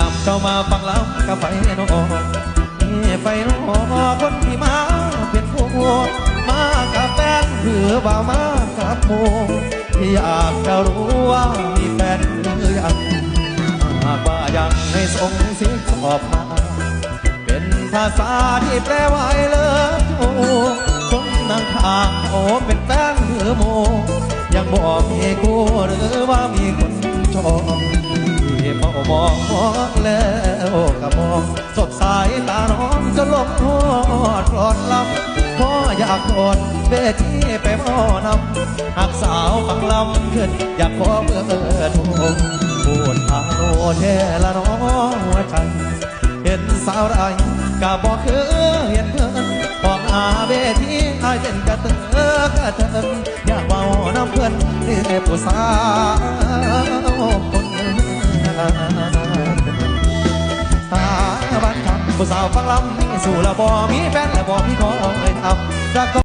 ามเจ้ามาฟังลำกับไฟนอนี่ไฟนอคนที่มาเป็นผู้มากับแฟนหรือว่ามากับหมูที่อยากจะรู้ว่ามีแฟนหรือยังหากว่ายังให้ส่งเสียงตอบมาเป็นภาษาที่แปลว่าไอ้เลิฟยูคนนั่งข้างโอเป็นแฟนหรือโม ยังบอกมีกูหรือว่ามีคนชอบ มองมองแล้วก็มองสบสายตาน้องจะลงทอดกลอนลำก็ออยากโดนเวทีไปมอนำหากสาวฟังลำขึ้น อยากขอเบอร์โทรพูดทาโนเทละน้องหัวใจเห็นสาวไรก็บอกคือเห็นเพิ่นบอกอาเวทีอายเป็นกระเตอกระเติมอยากเว้าน้ำเพื่อนนี่ผู้สาว ผู้สาวฟังลำมีสู่และบ่มีแฟนและบ่มีของเลยทำรัก